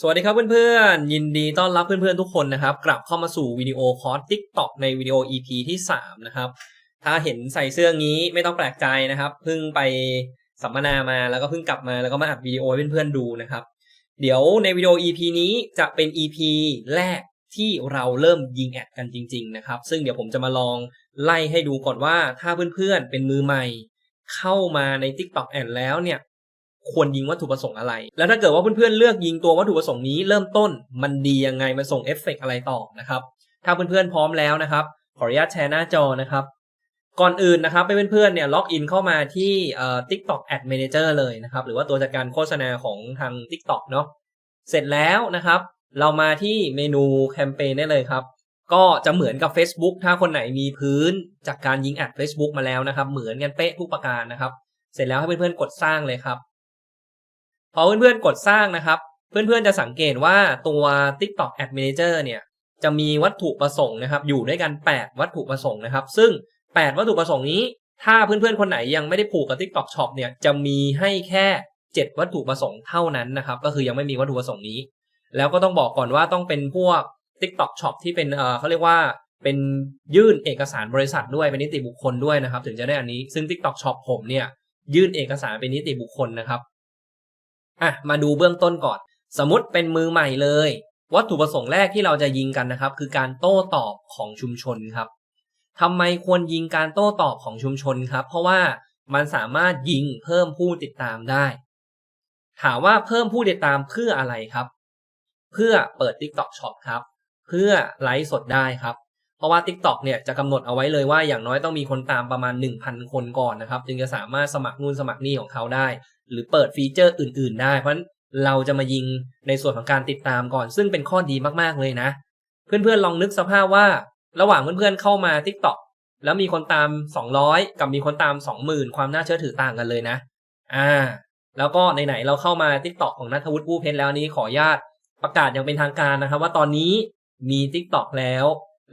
สวัสดีครับเพื่อนๆ ยินดีต้อนรับเพื่อนๆทุกคนนะครับ กลับเข้ามาสู่วิดีโอคอร์ส TikTok ในวิดีโอ EP ที่ 3 นะครับ ถ้าเห็นใส่เสื้องี้ไม่ต้องแปลกใจนะครับ เพิ่งไปสัมมนามาแล้วก็เพิ่งกลับมาแล้วก็มาอัดวิดีโอให้เพื่อนๆดูนะครับ เดี๋ยวในวิดีโอ EP นี้จะเป็น EP แรกที่เราเริ่มยิงแอดกันจริง ๆ นะครับ ซึ่งเดี๋ยวผมจะมาลองไล่ให้ดูก่อนว่าถ้าเพื่อนๆเป็นมือใหม่ เข้ามาใน TikTok แอดแล้วเนี่ย ควรยิงวัตถุประสงค์อะไร แล้วถ้าเกิดว่าเพื่อนๆเลือกยิงตัววัตถุประสงค์นี้เริ่มต้นมันดียังไงมันส่งเอฟเฟกต์อะไรต่อนะครับ ถ้าเพื่อนๆพร้อมแล้วนะครับ ขออนุญาตแชร์หน้าจอนะครับ ก่อนอื่นนะครับให้เพื่อนๆเนี่ยล็อกอินเข้ามาที่เอ่อ TikTok Ad Manager เลยนะครับ หรือว่าตัวจัดการโฆษณาของทาง TikTok เนาะเสร็จแล้วนะครับ เรามาที่เมนูแคมเปญได้เลยครับก็จะเหมือนกับ Facebook ถ้าคนไหนมีพื้นจากการยิงแอด Facebook มาแล้วนะครับ เหมือนกันเป๊ะทุกประการนะครับ เสร็จแล้วให้เพื่อนๆกดสร้างเลยครับ พอเพื่อนๆกดสร้างนะครับ เพื่อนๆจะสังเกตว่าตัว TikTok Ad Manager เนี่ยจะมีวัตถุประสงค์นะครับ อยู่ด้วยกัน 8 วัตถุประสงค์นะครับ ซึ่ง 8 วัตถุประสงค์นี้ ถ้าเพื่อนๆคนไหนยังไม่ได้ผูกกับ TikTok Shop เนี่ยจะมีให้แค่ 7 วัตถุประสงค์เท่านั้นนะครับ ก็คือยังไม่มีวัตถุประสงค์นี้ แล้วก็ต้องบอกก่อนว่าต้องเป็นพวก TikTok Shop ที่เป็นเออเขาเรียกว่าเป็นยื่นเอกสารบริษัทด้วยเป็นนิติบุคคลด้วยนะครับ ถึงจะได้อันนี้ซึ่ง TikTok Shop ผมเนี่ยยื่นเอกสารเป็นนิติบุคคลนะครับ อะมาดูเบื้องต้นก่อน สมมติเป็นมือใหม่เลย วัตถุประสงค์แรกที่เราจะยิงกันนะครับ คือการโต้ตอบของชุมชนครับทำไมควรยิงการโต้ตอบของชุมชนครับ เพราะว่ามันสามารถยิงเพิ่มผู้ติดตามได้ ถามว่าเพิ่มผู้ติดตามเพื่ออะไรครับ เพื่อเปิด TikTok Shop ครับ เพื่อไลฟ์สดได้ครับ เพราะว่า TikTok เนี่ยจะกำหนดเอาไว้เลยว่าอย่างน้อยต้องมีคนตามประมาณ 1,000 คนก่อนนะครับ จึงจะสามารถสมัครนู่นสมัครนี่ของเขาได้ หรือเปิดฟีเจอร์อื่น ๆ ได้ เพราะเราจะมายิงในส่วนของการติดตามก่อน ซึ่งเป็นข้อดีมากๆเลยนะ เพื่อนๆลองนึกสภาพว่า ระหว่างเพื่อนๆเข้ามา TikTok แล้วมีคนตาม 200 กับมีคนตาม 20,000 ความน่าเชื่อถือต่างกันเลยนะ อ่า แล้วก็ไหนๆเราเข้ามา TikTok ของนัทวุฒิผู้เพชรแล้วนี้ขออนุญาตประกาศอย่างเป็นทางการนะครับ ว่าตอนนี้มี TikTok แล้ว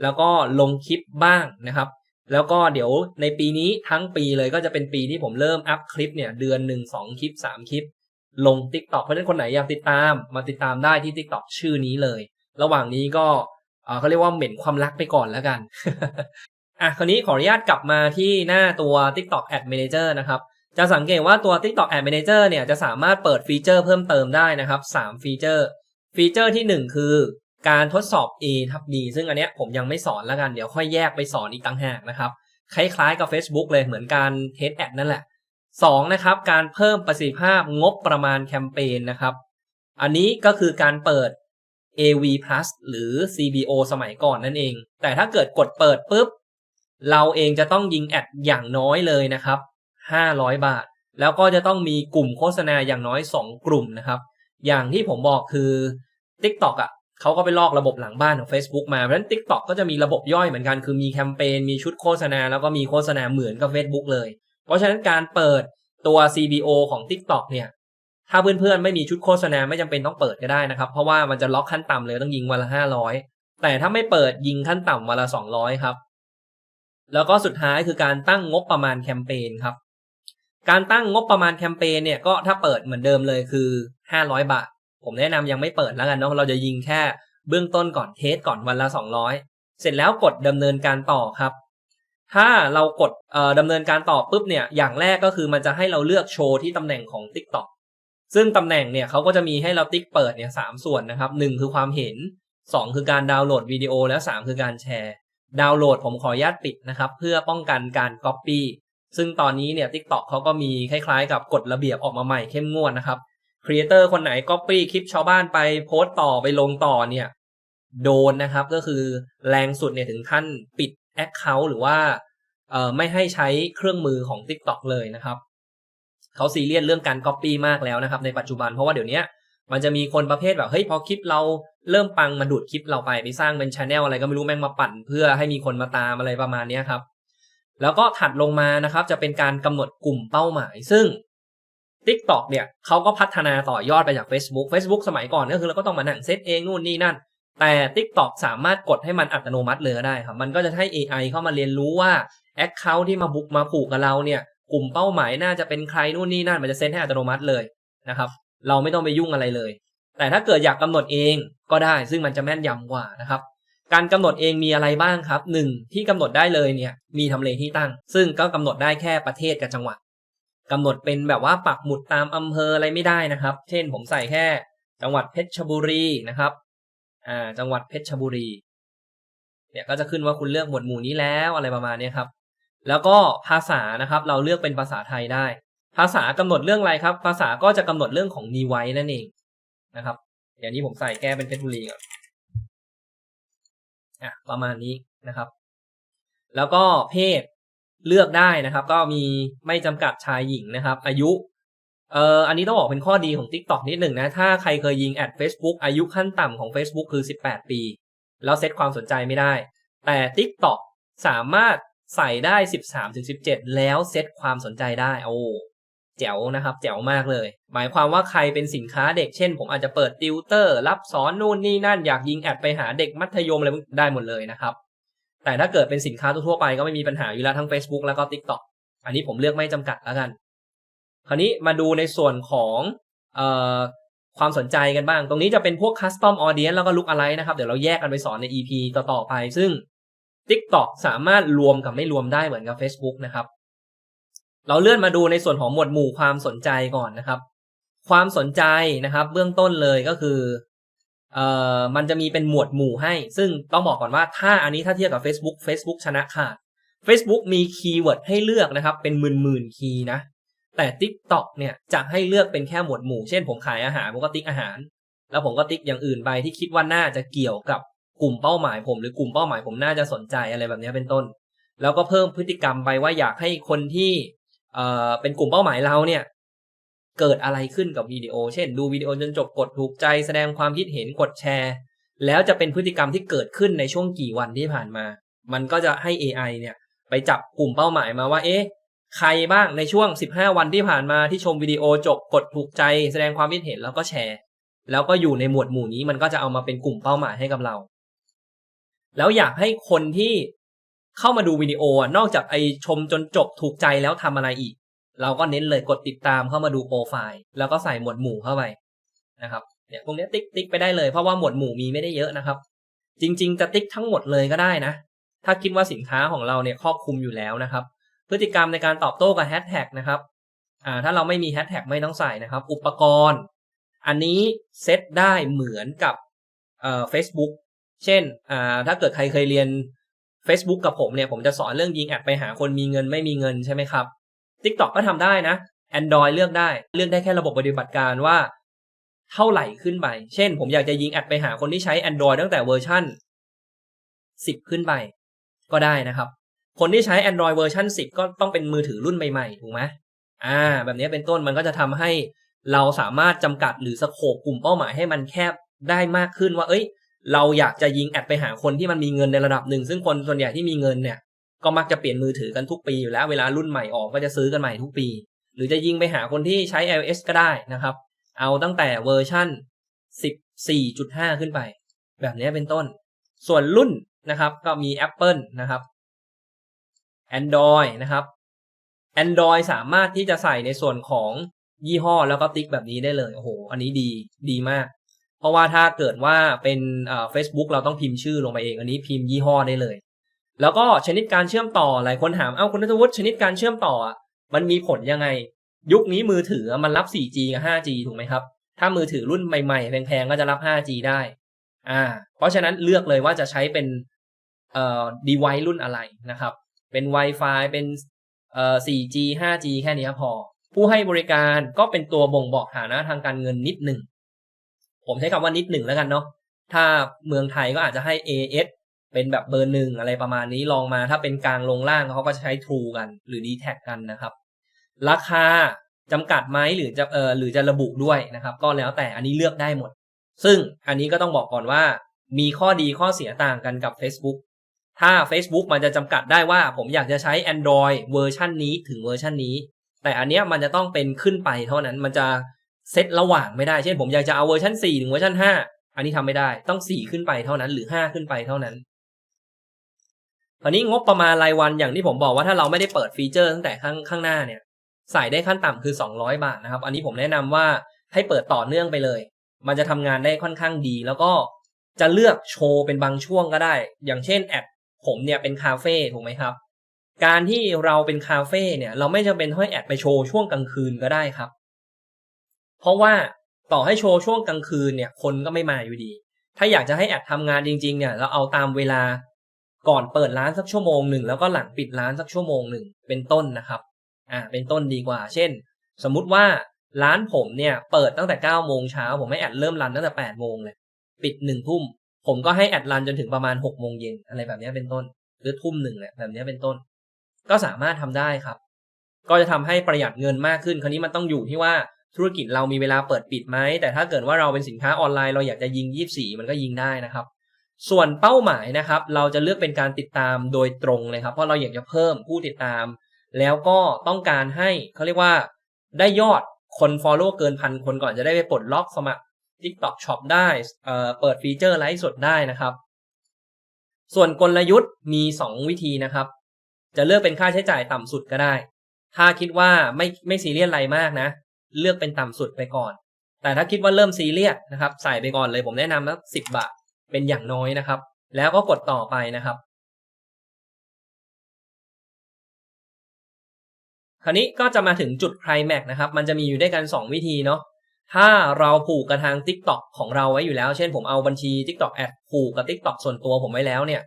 แล้วก็ลงคลิปบ้างนะครับ แล้วก็เดี๋ยวในปีนี้ทั้งปีเลยก็จะเป็นปีที่ผมเริ่มอัพคลิปเนี่ยเดือนหนึ่งสองคลิปสามคลิป ลง TikTok เพราะฉะนั้นคนไหนอยากติดตามมาติดตามได้ที่ TikTok ชื่อนี้เลย ระหว่างนี้ก็เอ่อเขาเรียกว่าเหม็นความรักไปก่อนแล้วกันอะคราวนี้ขออนุญาตกลับมาที่หน้าตัว TikTok Ad Manager นะครับ จะสังเกตว่าตัว TikTok Ad Manager เนี่ยจะสามารถเปิดฟีเจอร์เพิ่มเติมได้นะครับ 3 ฟีเจอร์ ฟีเจอร์ที่ 1 คือ การทดสอบ A ทับ B ซึ่งอันเนี้ยผมยังไม่สอนแล้วกัน เดี๋ยวค่อยแยกไปสอนอีกต่างหากนะครับ คล้ายๆกับ Facebook เลยเหมือนการเทสแอดนั่นแหละ 2 นะครับ การเพิ่มประสิทธิภาพงบประมาณแคมเปญนะครับ อันนี้ก็คือการเปิด AV Plus หรือ CBO สมัยก่อนนั่นเอง แต่ถ้าเกิดกดเปิดปุ๊บ เราเองจะต้องยิงแอดอย่างน้อยเลยนะครับ 500 บาท แล้วก็จะต้องมีกลุ่มโฆษณาอย่างน้อย 2 กลุ่มนะครับ อย่างที่ผมบอกคือ TikTok อะ เขาก็ไปลอกระบบหลังบ้านของ Facebook มา เพราะฉะนั้น TikTok ก็จะมีระบบย่อยเหมือนกัน คือมีแคมเปญ มีชุดโฆษณา แล้วก็มีโฆษณาเหมือนกับ Facebook เลย เพราะฉะนั้นการเปิดตัว CBO ของ TikTok เนี่ย ถ้าเพื่อนๆ ไม่มีชุดโฆษณาไม่จำเป็นต้องเปิดก็ได้นะครับ เพราะว่ามันจะล็อกขั้นต่ำเลยต้องยิงวันละ500แต่ถ้าไม่เปิดยิงขั้นต่ำวันละ200ครับ แล้วก็สุดท้ายคือการตั้งงบประมาณแคมเปญครับ การตั้งงบประมาณแคมเปญเนี่ยก็ถ้าเปิดเหมือนเดิมเลยคือ500บาท ผมแนะนำยังไม่เปิดแล้วกันเนาะเราจะยิงแค่เบื้องต้นก่อนเทสก่อนวันละ 200 เสร็จแล้วกดดำเนินการต่อครับ ถ้าเรากดเอ่อดำเนินการต่อปุ๊บเนี่ยอย่างแรกก็คือมันจะให้เราเลือกโชว์ที่ตำแหน่งของ TikTok ซึ่งตำแหน่งเนี่ยเขาก็จะมีให้เราติ๊กเปิดเนี่ยสามส่วนนะครับหนึ่งคือความเห็น 2 คือการดาวน์โหลดวิดีโอแล้ว 3 คือการแชร์ ดาวน์โหลดผมขออนุญาตปิดนะครับ เพื่อป้องกันการ Copy ซึ่งตอนนี้เนี่ย TikTok เขาก็มีคล้ายๆ กับกฎระเบียบออกมาใหม่เข้มงวดนะครับ ครีเอเตอร์คนไหน Copy คลิปชาวบ้านไปโพสต์ต่อไปลงต่อเนี่ย โดนนะครับก็คือแรงสุดเนี่ยถึงขั้นปิด Account หรือว่าเอ่อไม่ให้ใช้เครื่องมือของ TikTok เลยนะครับเขาซีเรียสเรื่องการ Copy มากแล้วนะครับในปัจจุบันเพราะว่าเดี๋ยวนี้มันจะมีคนประเภทแบบเฮ้ยพอคลิปเราเริ่มปังมาดูดคลิปเราไปไปสร้างเป็นช anel อะไรก็ไม่รู้แม่งมาปั่น เพื่อให้มีคนมาตามอะไรประมาณนี้ครับ แล้วก็ถัดลงมานะครับจะเป็นการกำหนดกลุ่มเป้าหมาย ซึ่ง TikTok เนี่ยเขาก็พัฒนาต่อยอดไปจาก Facebook Facebook สมัยก่อนก็คือเราก็ต้องมานั่งเซตเองนู่นนี่นั่น แต่ TikTok สามารถกดให้มันอัตโนมัติเลยได้ครับ มันก็จะให้ AI เข้ามาเรียนรู้ว่า Account ที่มาบุกมาผูกกับเราเนี่ย กลุ่มเป้าหมายน่าจะเป็นใครนู่นนี่นั่น มันจะเซตให้อัตโนมัติเลยนะครับ เราไม่ต้องไปยุ่งอะไรเลย แต่ถ้าเกิดอยากกำหนดเองก็ได้ ซึ่งมันจะแม่นยำกว่านะครับ การกำหนดเองมีอะไรบ้างครับหนึ่งที่กำหนดได้เลยเนี่ยมีทำเลที่ตั้ง ซึ่งก็กำหนดได้แค่ประเทศกับจังหวัด กำหนดเป็นแบบว่าปักหมุดตามอำเภออะไรไม่ได้นะครับ เช่นผมใส่แค่ จังหวัดเพชรบุรีนะครับ อ่า จังหวัดเพชรบุรี เนี่ยก็จะขึ้นว่าคุณเลือกหมวดหมู่นี้แล้วอะไรประมาณนี้ครับ แล้วก็ภาษานะครับ เราเลือกเป็นภาษาไทยได้ ภาษากำหนดเรื่องอะไรครับ ภาษาก็จะกำหนดเรื่องของนีไว้นั่นเองนะครับอย่างนี้ผมใส่แก้เป็นเพชรบุรีก่อนอะประมาณนี้นะครับ แล้วก็เพศ เลือกได้นะครับ ก็มีไม่จำกัดชายหญิงนะครับ อายุเอ่ออันนี้ต้องบอกเป็นข้อดีของ TikTok นิดหนึ่งนะ ถ้าใครเคยยิงแอด Facebook อายุขั้นต่ำของ Facebook คือ 18 ปี แล้วเซตความสนใจไม่ได้ แต่ TikTok สามารถใส่ได้ 13-17 แล้วเซตความสนใจได้ โอ้แจ๋วนะครับ แจ๋วมากเลย หมายความว่าใครเป็นสินค้าเด็กเช่น ผมอาจจะเปิดติวเตอร์ รับสอนนู่นนี่นั่นอยากยิงแอดไปหาเด็กมัธยมอะไรได้หมดเลยนะครับ แต่ถ้าเกิดเป็นสินค้าทั่วไปก็ไม่มีปัญหาอยู่แล้วทั้ง Facebook แล้วก็ TikTok อันนี้ผมเลือกไม่จำกัดแล้วกัน คราวนี้มาดูในส่วนของออความสนใจกันบ้าง ตรงนี้จะเป็นพวก custom audience แล้วก็ look alike นะครับ เดี๋ยวเราแยกกันไปสอนใน EP ต่อๆไป ซึ่ง TikTok สามารถรวมกับไม่รวมได้เหมือนกับ Facebook นะครับ เราเลื่อนมาดูในส่วนของหมวดหมู่ความสนใจก่อนนะครับ ความสนใจนะครับ เบื้องต้นเลยก็คือ เอ่อมันจะมีเป็นหมวดหมู่ให้ ซึ่งต้องบอกก่อนว่าถ้าอันนี้ถ้าเทียบกับ Facebook Facebook ชนะขาด Facebook มีคีย์เวิร์ดให้เลือกนะครับ เป็นหมื่นหมื่นคีย์นะ แต่ TikTok เนี่ยจะให้เลือกเป็นแค่หมวดหมู่ เช่นผมขายอาหารผมก็ติ๊กอาหาร แล้วผมก็ติ๊กอย่างอื่นไปที่คิดว่าน่าจะเกี่ยวกับกลุ่มเป้าหมายผมหรือกลุ่มเป้าหมายผมน่าจะสนใจอะไรแบบนี้เป็นต้น แล้วก็เพิ่มพฤติกรรมไปว่าอยากให้คนที่เอ่อเป็นกลุ่มเป้าหมายเราเนี่ย เกิดอะไรขึ้นกับวิดีโอ เช่น ดูวิดีโอจนจบกดถูกใจแสดงความคิดเห็นกดแชร์ แล้วจะเป็นพฤติกรรมที่เกิดขึ้นในช่วงกี่วันที่ผ่านมา มันก็จะให้ AI เนี่ยไปจับกลุ่มเป้าหมายมาว่า เอ๊ะ ใครบ้างในช่วง 15 วันที่ผ่านมาที่ชมวิดีโอจบกดถูกใจ แสดงความคิดเห็นแล้วก็แชร์ แล้วก็อยู่ในหมวดหมู่นี้มันก็จะเอามาเป็นกลุ่มเป้าหมายให้กับเรา แล้วอยากให้คนที่เข้ามาดูวิดีโออะนอกจากไอชมจนจบถูกใจแล้วทำอะไรอีก เราก็เน้นเลยกดติดตามเข้ามาดูโปรไฟล์แล้วก็ใส่หมวดหมู่เข้าไปนะครับเนี่ยพวกนี้ติ๊กติ๊กไปได้เลยเพราะว่าหมวดหมู่มีไม่ได้เยอะนะครับ จริง ๆ จะติ๊กทั้งหมดเลยก็ได้นะ ถ้าคิดว่าสินค้าของเราเนี่ยครอบคลุมอยู่แล้วนะครับ พฤติกรรมในการตอบโต้กับแฮชแท็กนะครับอ่าถ้าเราไม่มีแฮชแท็กไม่ต้องใส่นะครับ อุปกรณ์ อันนี้เซตได้เหมือนกับเอ่อ Facebook เช่นอ่าถ้าเกิดใครเคยเรียน Facebook กับผมเนี่ยผมจะสอนเรื่องยิงแอดไปหาคนมีเงินไม่มีเงินใช่ไหมครับ TikTok ก็ทำได้นะ Android เลือกได้ เลือกได้แค่ระบบปฏิบัติการว่า เท่าไหร่ขึ้นไป เช่น ผมอยากจะยิงแอดไปหาคนที่ใช้ Android ตั้งแต่เวอร์ชัน10 ขึ้นไป ก็ได้นะครับ คนที่ใช้ Android เวอร์ชัน10 ก็ต้องเป็นมือถือรุ่นใหม่ๆ ถูกไหมอ่า แบบนี้เป็นต้นมันก็จะทำให้เราสามารถจำกัดหรือสโคปกลุ่มเป้าหมายให้มันแคบได้มากขึ้นว่า เอ้ย เราอยากจะยิงแอดไปหาคนที่มันมีเงินในระดับหนึ่ง ซึ่งคนส่วนใหญ่ที่มีเงินเนี่ย ก็มักจะเปลี่ยนมือถือกันทุกปีอยู่แล้ว เวลารุ่นใหม่ออกก็จะซื้อกันใหม่ทุกปี หรือจะยิงไปหาคนที่ใช้ iOS ก็ได้นะครับ เอาตั้งแต่เวอร์ชั่น 14.5 ขึ้นไป แบบนี้เป็นต้น ส่วนรุ่นนะครับ ก็มี Apple นะครับ Android นะครับ Android สามารถที่จะใส่ในส่วนของยี่ห้อแล้วก็ติ๊กแบบนี้ได้เลยโอ้โห อันนี้ดีดีมาก เพราะว่าถ้าเกิดว่าเป็นเอ่อ Facebook เราต้องพิมพ์ชื่อลงไปเอง อันนี้พิมพ์ยี่ห้อได้เลย แล้วก็ชนิดการเชื่อมต่อหลายคนถามเอ้าคุณนัทวุฒิชนิดการเชื่อมต่อมันมีผลยังไง ยุคนี้มือถือมันรับ 4G กับ 5G ถูกไหมครับ ถ้ามือถือรุ่นใหม่ๆแพงๆก็จะรับ 5G ได้ อ่า เพราะฉะนั้นเลือกเลยว่าจะใช้เป็นเอ่อ device รุ่นอะไรนะครับ เป็น Wi-Fi เป็นเอ่อ 4G 5G แค่นี้พอ ผู้ให้บริการก็เป็นตัวบ่งบอกฐานะทางการเงินนิดหนึ่ง ผมใช้คำว่านิดหนึ่งแล้วกันเนาะถ้าเมืองไทยก็อาจจะให้ AS เป็นแบบเบอร์หนึ่งอะไรประมาณนี้ลองมาถ้าเป็นกลางลงล่างเขาก็จะใช้ True กันหรือ d t แทกันนะครับ ราคาจำกัดไหมหรือจะเออหรือจะระบุด้วยนะครับ ก็แล้วแต่อันนี้เลือกได้หมด ซึ่งอันนี้ก็ต้องบอกก่อนว่า มีข้อดีข้อเสียต่างกันกับ Facebook ถ้า Facebook มันจะจำกัดได้ว่าผมอยากจะใช้ Android เวอร์ชันนี้ถึงเวอร์ชันนี้ แต่อันเนี้ยมันจะต้องเป็นขึ้นไปเท่านั้นมันจะเซตระหว่างไม่ได้เช่นผมอยากจะเอาเวอร์ชัน4ถึงเวอร์ชัน5อันนี้ทำไม่ได้ต้อง 4 ขึ้นไปเท่านั้นหรือ 5 ขึ้นไปเท่านั้น คราวนี้งบประมาณรายวันอย่างที่ผมบอกว่าถ้าเราไม่ได้เปิดฟีเจอร์ตั้งแต่ข้างข้างหน้าเนี่ย ใส่ได้ขั้นต่ำคือ 200 บาทนะครับ อันนี้ผมแนะนำว่าให้เปิดต่อเนื่องไปเลย มันจะทำงานได้ค่อนข้างดี แล้วก็จะเลือกโชว์เป็นบางช่วงก็ได้ อย่างเช่นแอดผมเนี่ยเป็นคาเฟ่ถูกไหมครับ การที่เราเป็นคาเฟ่เนี่ย เราไม่จำเป็นต้องให้แอดไปโชว์ช่วงกลางคืนก็ได้ครับ เพราะว่าต่อให้โชว์ช่วงกลางคืนเนี่ย คนก็ไม่มาอยู่ดี ถ้าอยากจะให้แอดทำงานจริง ๆ เนี่ย เราเอาตามเวลา ก่อนเปิดร้านสักชั่วโมงหนึ่งแล้วก็หลังปิดร้านสักชั่วโมงหนึ่งเป็นต้นนะครับ อ่า เป็นต้นดีกว่า เช่น สมมุติว่าร้านผมเนี่ยเปิดตั้งแต่เก้าโมงเช้าผมให้แอดเริ่มรันตั้งแต่แปดโมงเลย ปิดหนึ่งทุ่ม ผมก็ให้แอดรันจนถึงประมาณหกโมงเย็นอะไรแบบนี้เป็นต้น หรือทุ่มหนึ่งเนี่ยแบบนี้เป็นต้น ก็สามารถทำได้ครับ ก็จะทำให้ประหยัดเงินมากขึ้น คราวนี้มันต้องอยู่ที่ว่าธุรกิจเรามีเวลาเปิดปิดไหมแต่ถ้าเกิดว่าเราเป็นสินค้าออนไลน์เราอยากจะยิง 24 มันก็ยิงได้นะครับ ส่วนเป้าหมายนะครับ เราจะเลือกเป็นการติดตามโดยตรงเลยครับ เพราะเราอยากจะเพิ่มผู้ติดตาม แล้วก็ต้องการให้เขาเรียกว่าได้ยอดคน Follow เกินพันคนก่อนจะได้ไปปลดล็อกสมัคร TikTok Shop ได้เเปิดฟีเจอร์ไลฟ์สดได้นะครับ ส่วนกลยุทธ์มี 2 วิธีนะครับ จะเลือกเป็นค่าใช้จ่ายต่ำสุดก็ได้ ถ้าคิดว่าไม่ไม่ซีเรียสอะไรมากนะ เลือกเป็นต่ำสุดไปก่อน แต่ถ้าคิดว่าเริ่มซีเรียสนะครับ ใส่ไปก่อนเลยผมแนะนำสักสิบบาท เป็นอย่างน้อยนะครับ แล้วก็กดต่อไปนะครับ คราวนี้ก็จะมาถึงจุดไคลแม็กนะครับ มันจะมีอยู่ด้วยกัน 2 วิธีเนาะถ้าเราผูกกับทาง TikTok ของเราไว้อยู่แล้ว เช่นผมเอาบัญชี TikTok แอดผูกกับ TikTok ส่วนตัวผมไว้แล้วเนี่ย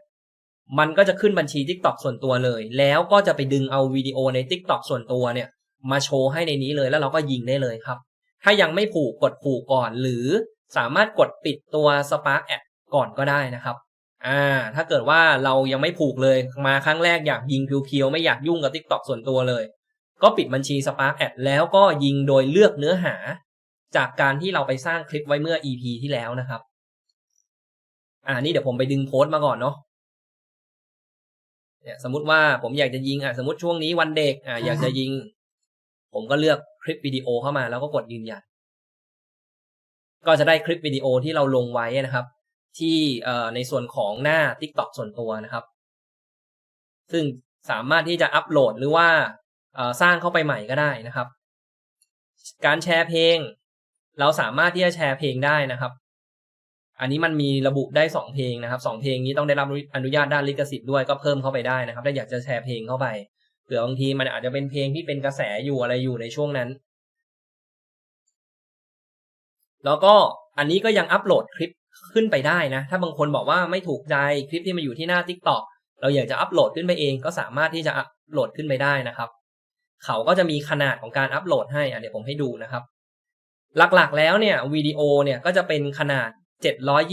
มันก็จะขึ้นบัญชี TikTok ส่วนตัวเลย แล้วก็จะไปดึงเอาวิดีโอใน TikTok ส่วนตัวเนี่ย มาโชว์ให้ในนี้เลยแล้วเราก็ยิงได้เลยครับ ถ้ายังไม่ผูกกดผูกก่อน หรือสามารถกดปิดตัว Spark Ad ก่อนก็ได้นะครับ อ่า ถ้าเกิดว่าเรายังไม่ผูกเลยมาครั้งแรกอยากยิงเพียวๆไม่อยากยุ่งกับ TikTok ส่วนตัวเลย ก็ปิดบัญชี Spark Ad แล้วก็ยิงโดยเลือกเนื้อหา จากการที่เราไปสร้างคลิปไว้เมื่อ EP ที่แล้วนะครับ อ่านี่เดี๋ยวผมไปดึงโพสต์มาก่อนเนาะเนี่ยสมมติว่าผมอยากจะยิงอะสมมติช่วงนี้วันเด็กอะอยากจะยิง ผมก็เลือกคลิปวิดีโอเข้ามาแล้วก็กดยืนยันก็จะได้คลิปวิดีโอที่เราลงไว้นะครับ ที่ในส่วนของหน้า TikTok ส่วนตัวนะครับ ซึ่งสามารถที่จะอัปโหลดหรือว่าสร้างเข้าไปใหม่ก็ได้นะครับ การแชร์เพลง เราสามารถที่จะแชร์เพลงได้นะครับ อันนี้มันมีระบุได้สองเพลงนะครับสองเพลงนี้ต้องได้รับอนุญาตด้านลิขสิทธิ์ด้วยก็เพิ่มเข้าไปได้นะครับถ้าอยากจะแชร์เพลงเข้าไปเผื่อบางทีมันอาจจะเป็นเพลงที่เป็นกระแสอยู่อะไรอยู่ในช่วงนั้น แล้วก็อันนี้ก็ยังอัปโหลดคลิป ขึ้นไปได้นะ ถ้าบางคนบอกว่าไม่ถูกใจคลิปที่มาอยู่ที่หน้า TikTok เราอยากจะอัปโหลดขึ้นไปเองก็สามารถที่จะอัปโหลดขึ้นไปได้นะครับ เขาก็จะมีขนาดของการอัปโหลดให้อะเดี๋ยวผมให้ดูนะครับ หลักๆแล้วเนี่ยวิดีโอเนี่ยก็จะเป็นขนาด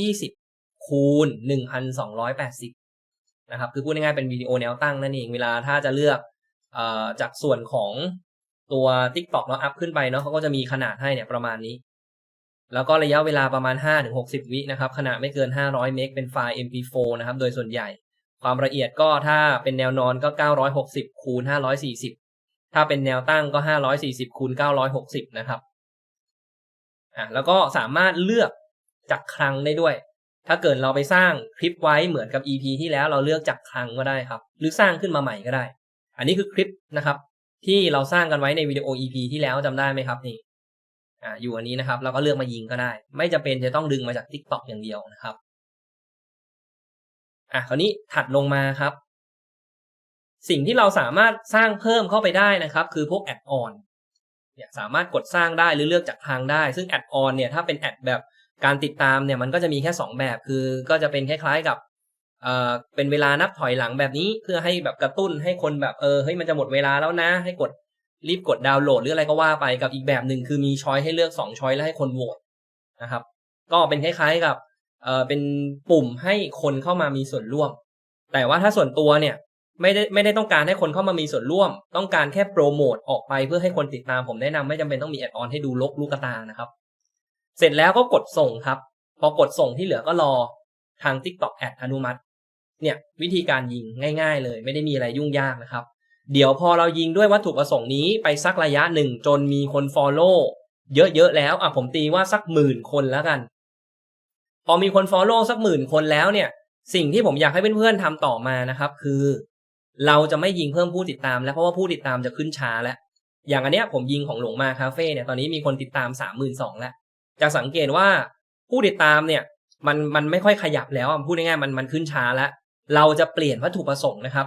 720 คูณ 1280 นะครับ คือพูดง่ายๆเป็นวิดีโอแนวตั้งนั่นเองเวลาถ้าจะเลือกเอ่อจากส่วนของตัว TikTok แล้วอัพขึ้นไปเนาะเขาก็จะมีขนาดให้เนี่ยประมาณนี้ แล้วก็ระยะเวลาประมาณ 5-60 วินะครับ ขนาดไม่เกิน 500 เมกเป็นไฟล์ MP4 นะครับ โดยส่วนใหญ่ ความละเอียดก็ถ้าเป็นแนวนอนก็ 960 คูณ 540 ถ้าเป็นแนวตั้งก็ 540 คูณ 960 นะครับ อะ แล้วก็สามารถเลือกจากคลังได้ด้วย ถ้าเกิดเราไปสร้างคลิปไว้เหมือนกับ EP ที่แล้วเราเลือกจากคลังก็ได้ครับ หรือสร้างขึ้นมาใหม่ก็ได้ อันนี้คือคลิปนะครับ ที่เราสร้างกันไว้ในวิดีโอ EP ที่แล้วจำได้ไหมครับนี่ อ่าอยู่อันนี้นะครับเราก็เลือกมายิงก็ได้ ไม่จำเป็นจะต้องดึงมาจาก TikTok อย่างเดียวนะครับอะคราวนี้ถัดลงมาครับ สิ่งที่เราสามารถสร้างเพิ่มเข้าไปได้นะครับ คือพวกแอดออนเนี่ยสามารถกดสร้างได้หรือเลือกจากทางได้ ซึ่งแอดออนเนี่ยถ้าเป็นแอดแบบการติดตามเนี่ยมันก็จะมีแค่ 2 แบบคือก็จะเป็นคล้ายๆกับเอ่อเป็นเวลานับถอยหลังแบบนี้เพื่อให้แบบกระตุ้นให้คนแบบเออเฮ้ยมันจะหมดเวลาแล้วนะ ให้กด รีบกดดาวน์โหลดหรืออะไรก็ว่าไปกับอีกแบบหนึ่งคือมีช้อยให้เลือก2ช้อยแล้วให้คนโหวตนะครับ ก็เป็นคล้าย ๆกับเอ่อเป็นปุ่มให้คนเข้ามามีส่วนร่วม แต่ว่าถ้าส่วนตัวเนี่ยไม่ได้ไม่ได้ต้องการให้คนเข้ามามีส่วนร่วม ต้องการแค่โปรโมทออกไปเพื่อให้คนติดตามผมแนะนำไม่จำเป็นต้องมีแอดออนให้ดูลกลูกตานะครับ เสร็จแล้วก็กดส่งครับ พอกดส่งที่เหลือก็รอทาง TikTok แอดอนุมัติ เนี่ยวิธีการยิงง่าย ๆ เลย ไม่ได้มีอะไรยุ่งยากนะครับ เดี๋ยวพอเรายิงด้วยวัตถุประสงค์นี้ไปสักระยะหนึ่งจนมีคน Follow เยอะๆแล้วอะผมตีว่าสักหมื่นคนแล้วกัน พอมีคน Follow สักหมื่นคนแล้วเนี่ย สิ่งที่ผมอยากให้เพื่อนๆทำต่อมานะครับ คือ เราจะไม่ยิงเพิ่มผู้ติดตาม แล้วเพราะว่าผู้ติดตามจะขึ้นช้าแล้วอย่างอันเนี้ยผมยิงของหลงมาคาเฟ่เนี่ยตอนนี้มีคนติดตามสามหมื่นสองแล้วจะสังเกตว่าผู้ติดตามเนี่ย มันมันไม่ค่อยขยับแล้วพูดง่ายๆมันมันขึ้นช้าแล้วเราจะเปลี่ยนวัตถุประสงค์นะครับ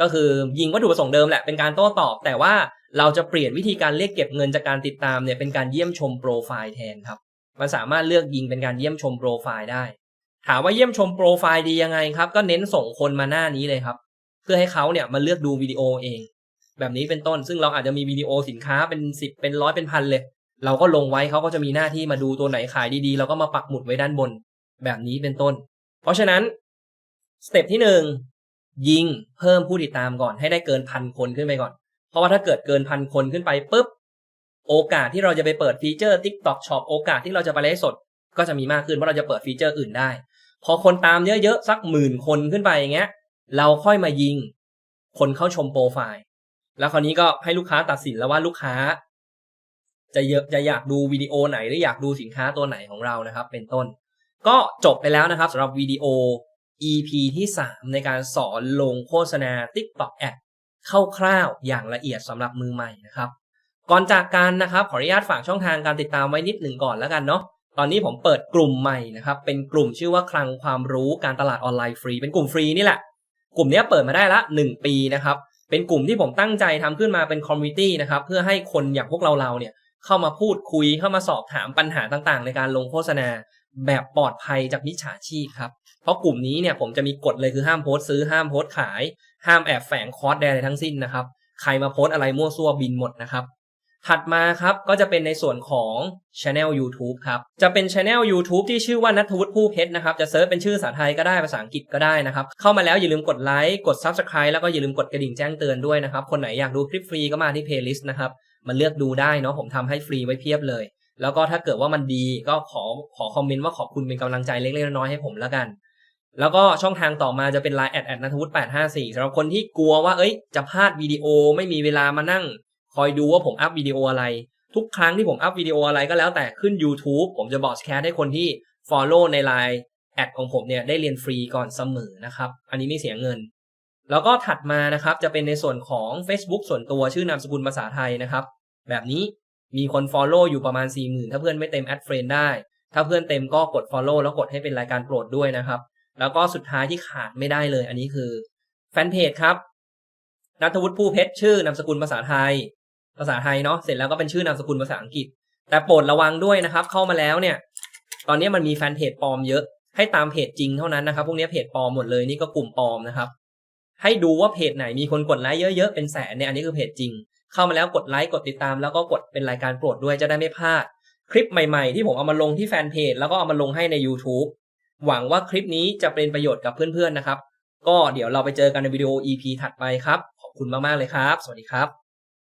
ก็คือยิงวัตถุประสงค์เดิมแหละเป็นการโต้ตอบ แต่ว่าเราจะเปลี่ยนวิธีการเรียกเก็บเงินจากการติดตามเนี่ยเป็นการเยี่ยมชมโปรไฟล์แทนครับมันสามารถเลือกยิงเป็นการเยี่ยมชมโปรไฟล์ได้ ถามว่าเยี่ยมชมโปรไฟล์ดียังไงครับ ก็เน้นส่งคนมาหน้านี้เลยครับ เพื่อให้เขาเนี่ยมาเลือกดูวิดีโอเอง แบบนี้เป็นต้นซึ่งเราอาจจะมีวิดีโอสินค้าเป็นสิบเป็นร้อยเป็นพันเลย เราก็ลงไว้เขาก็จะมีหน้าที่มาดูตัวไหนขายดีๆเราก็มาปักหมุดไว้ด้านบน แบบนี้เป็นต้น เพราะฉะนั้นสเต็ปที่หนึ่ง ยิงเพิ่มผู้ติดตามก่อนให้ได้เกินพันคนขึ้นไปก่อน เพราะว่าถ้าเกิดเกินพันคนขึ้นไปปุ๊บโอกาสที่เราจะไปเปิดฟีเจอร์ TikTok Shop โอกาสที่เราจะไปไลฟ์สด ก็จะมีมากขึ้นเพราะเราจะเปิดฟีเจอร์อื่นได้ พอคนตามเยอะๆสักหมื่นคนขึ้นไปอย่างเงี้ย เราค่อยมายิง คนเข้าชมโปรไฟล์ แล้วคราวนี้ก็ให้ลูกค้าตัดสินแล้วว่าลูกค้า จะเยอะจะอยากดูวิดีโอไหนหรืออยากดูสินค้าตัวไหนของเรานะครับ เป็นต้น ก็จบไปแล้วนะครับสำหรับวิดีโอ EP ที่ 3 ในการสอนลงโฆษณา TikTok Ad คร่าวๆอย่างละเอียดสำหรับมือใหม่นะครับ ก่อนจากกันนะครับ ขออนุญาตฝากช่องทางการติดตามไว้นิดหนึ่งก่อนแล้วกันเนาะตอนนี้ผมเปิดกลุ่มใหม่นะครับ เป็นกลุ่มชื่อว่าคลังความรู้การตลาดออนไลน์ฟรี เป็นกลุ่มฟรีนี่แหละ กลุ่มนี้เปิดมาได้ละ 1 ปีนะครับ เป็นกลุ่มที่ผมตั้งใจทำขึ้นมาเป็นคอมมูนิตี้นะครับ เพื่อให้คนอย่างพวกเราเราเนี่ยเข้ามาพูดคุยเข้ามาสอบถามปัญหาต่างๆ ในการลงโฆษณาแบบปลอดภัยจากมิจฉาชีพครับ เพราะกลุ่มนี้เนี่ยผมจะมีกฎเลยคือห้ามโพสต์ซื้อห้ามโพสต์ขาย ห้ามแอบแฝงคอร์สใดๆทั้งสิ้นนะครับ ใครมาโพสต์อะไรมั่วซั่วบินหมดนะครับ ถัดมาครับก็จะเป็นในส่วนของ Channel YouTube ครับ จะเป็น Channel YouTube ที่ชื่อว่านัทวุฒิผู้เพชรนะครับ จะเซิร์ชเป็นชื่อภาษาไทยก็ได้ภาษาอังกฤษก็ได้นะครับ เข้ามาแล้วอย่าลืมกดไลค์กด Subscribe แล้วก็อย่าลืมกดกระดิ่งแจ้งเตือนด้วยนะครับ คนไหนอยากดูคลิปฟรีก็มาที่ Playlist นะครับมาเลือกดูได้เนาะผมทำให้ฟรีไว้เพียบเลย แล้วก็ถ้าเกิดว่ามันดีก็ขอขอคอมเมนต์ว่าขอบคุณเป็นกำลังใจเล็กๆน้อยๆให้ผมแล้วกัน แล้วก็ช่องทางต่อมาจะเป็น Line แอดแอดนัทวุฒิ854สำหรับคนที่กลัวว่าเอ้ยจะพลาดวิดีโอไม่มีเวลามานั่ง คอยดูว่าผมอัพวิดีโออะไร ทุกครั้งที่ผมอัพวิดีโออะไรก็แล้วแต่ขึ้น YouTube ผมจะบอกแคสให้คนที่ Follow ใน Line แอดของผมเนี่ยได้เรียนฟรีก่อนเสมอนะครับ อันนี้ไม่เสียเงิน แล้วก็ถัดมานะครับจะเป็นในส่วนของ Facebook ส่วนตัวชื่อนามสกุลภาษาไทยนะครับ แบบนี้มีคน Follow อยู่ประมาณ 40,000 ถ้าเพื่อนไม่เต็ม Add Friend ได้ ถ้าเพื่อนเต็มก็กด Follow แล้วกดให้เป็นรายการโปรดด้วยนะครับ แล้วก็สุดท้ายที่ขาดไม่ได้เลย อันนี้คือแฟนเพจครับนัทวุฒิผู้เพชรชื่อนามสกุลภาษาไทย ภาษาไทยเนาะเสร็จแล้วก็เป็นชื่อนามสกุลภาษาอังกฤษ แต่โปรดระวังด้วยนะครับ เข้ามาแล้วเนี่ย ตอนนี้มันมีแฟนเพจปลอมเยอะให้ตามเพจจริงเท่านั้นนะครับ พวกนี้เพจปลอมหมดเลยนี่ก็กลุ่มปลอมนะครับ ให้ดูว่าเพจไหนมีคนกดไลค์เยอะๆเป็นแสนเนี่ยอันนี้คือเพจจริง เข้ามาแล้วกดไลค์กดติดตาม แล้วก็กดเป็นรายการโปรดด้วยจะได้ไม่พลาด คลิปใหม่ๆ ที่ผมเอามาลงที่แฟนเพจแล้วก็เอามาลงให้ใน YouTube หวังว่าคลิปนี้จะเป็นประโยชน์กับเพื่อนๆนะครับ ก็เดี๋ยวเราไปเจอกันในวิดีโอ EP ถัดไปครับ ขอบคุณมากๆเลยครับ สวัสดีครับ